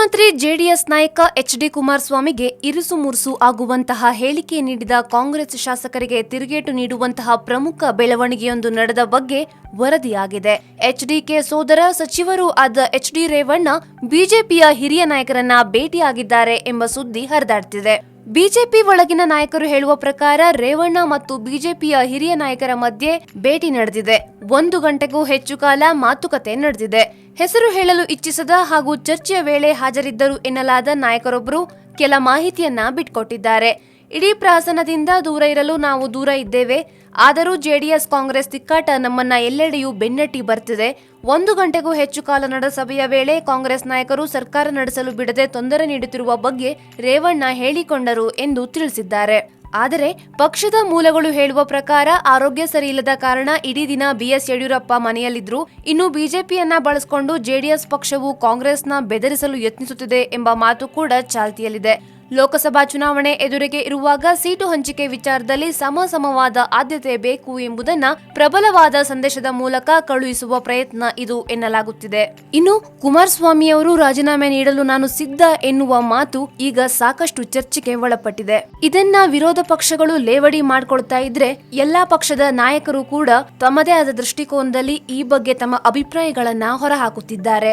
ಮುಖ್ಯಮಂತ್ರಿ ಜೆಡಿಎಸ್ ನಾಯಕ H D ಕುಮಾರಸ್ವಾಮಿಗೆ ಇರುಸು ಮುರುಸು ಆಗುವಂತಹ ಹೇಳಿಕೆ ನೀಡಿದ ಕಾಂಗ್ರೆಸ್ ಶಾಸಕರಿಗೆ ತಿರುಗೇಟು ನೀಡುವಂತಹ ಪ್ರಮುಖ ಬೆಳವಣಿಗೆಯೊಂದು ನಡೆದ ಬಗ್ಗೆ ವರದಿಯಾಗಿದೆ. ಎಚ್ಡಿಕೆ ಸೋದರ ಸಚಿವರು ಆದ ಎಚ್ ಡಿ ರೇವಣ್ಣ ಬಿಜೆಪಿಯ ಹಿರಿಯ ನಾಯಕರನ್ನ ಭೇಟಿಯಾಗಿದ್ದಾರೆ ಎಂಬ ಸುದ್ದಿ ಹರಿದಾಡ್ತಿದೆ. ಬಿಜೆಪಿ ಒಳಗಿನ ನಾಯಕರು ಹೇಳುವ ಪ್ರಕಾರ ರೇವಣ್ಣ ಮತ್ತು ಬಿಜೆಪಿಯ ಹಿರಿಯ ನಾಯಕರ ಮಧ್ಯೆ ಭೇಟಿ ನಡೆದಿದೆ. ಒಂದು ಗಂಟೆಗೂ ಹೆಚ್ಚು ಕಾಲ ಮಾತುಕತೆ ನಡೆದಿದೆ. ಹೆಸರು ಹೇಳಲು ಇಚ್ಛಿಸದ ಹಾಗೂ ಚರ್ಚೆಯ ವೇಳೆ ಹಾಜರಿದ್ದರು ಎನ್ನಲಾದ ನಾಯಕರೊಬ್ಬರು ಕೆಲ ಮಾಹಿತಿಯನ್ನ ಬಿಟ್ಕೊಟ್ಟಿದ್ದಾರೆ. ಇಡೀ ಪ್ರಾಸನದಿಂದ ದೂರ ಇರಲು ನಾವು ದೂರ ಇದ್ದೇವೆ. ಆದರೂ ಜೆಡಿಎಸ್ ಕಾಂಗ್ರೆಸ್ ತಿಕ್ಕಾಟ ನಮ್ಮನ್ನ ಎಲ್ಲೆಡೆಯೂ ಬೆನ್ನಟ್ಟಿ ಬರ್ತಿದೆ. ಒಂದು ಗಂಟೆಗೂ ಹೆಚ್ಚು ಕಾಲ ನಡೆಸಭೆಯ ವೇಳೆ ಕಾಂಗ್ರೆಸ್ ನಾಯಕರು ಸರ್ಕಾರ ನಡೆಸಲು ಬಿಡದೆ ತೊಂದರೆ ನೀಡುತ್ತಿರುವ ಬಗ್ಗೆ ರೇವಣ್ಣ ಹೇಳಿಕೊಂಡರು ಎಂದು ತಿಳಿಸಿದ್ದಾರೆ. ಆದರೆ ಪಕ್ಷದ ಮೂಲಗಳು ಹೇಳುವ ಪ್ರಕಾರ ಆರೋಗ್ಯ ಸರಿಯಿಲ್ಲದ ಕಾರಣ ಇಡೀ ದಿನ ಬಿಎಸ್ ಯಡಿಯೂರಪ್ಪ ಮನೆಯಲ್ಲಿದ್ದರು ಇನ್ನು ಬಿಜೆಪಿಯನ್ನ ಬಳಸಿಕೊಂಡು ಜೆಡಿಎಸ್ ಪಕ್ಷವು ಕಾಂಗ್ರೆಸ್ನ ಬೆದರಿಸಲು ಯತ್ನಿಸುತ್ತಿದೆ ಎಂಬ ಮಾತು ಕೂಡ ಚಾಲ್ತಿಯಲ್ಲಿದೆ. ಲೋಕಸಭಾ ಚುನಾವಣೆ ಎದುರಿಗೆ ಇರುವಾಗ ಸೀಟು ಹಂಚಿಕೆ ವಿಚಾರದಲ್ಲಿ ಸಮಸಮವಾದ ಆದ್ಯತೆ ಬೇಕು ಎಂಬುದನ್ನ ಪ್ರಬಲವಾದ ಸಂದೇಶದ ಮೂಲಕ ಕಳುಹಿಸುವ ಪ್ರಯತ್ನ ಇದು ಎನ್ನಲಾಗುತ್ತಿದೆ. ಇನ್ನು ಕುಮಾರಸ್ವಾಮಿಯವರು ರಾಜೀನಾಮೆ ನೀಡಲು ನಾನು ಸಿದ್ಧ ಎನ್ನುವ ಮಾತು ಈಗ ಸಾಕಷ್ಟು ಚರ್ಚೆಗೆ ಒಳಪಟ್ಟಿದೆ. ಇದನ್ನ ವಿರೋಧ ಪಕ್ಷಗಳು ಲೇವಡಿ ಮಾಡ್ಕೊಳ್ತಾ ಇದ್ರೆ ಎಲ್ಲಾ ಪಕ್ಷದ ನಾಯಕರು ಕೂಡ ತಮ್ಮದೇ ಆದ ದೃಷ್ಟಿಕೋನದಲ್ಲಿ ಈ ಬಗ್ಗೆ ತಮ್ಮ ಅಭಿಪ್ರಾಯಗಳನ್ನ ಹೊರಹಾಕುತ್ತಿದ್ದಾರೆ.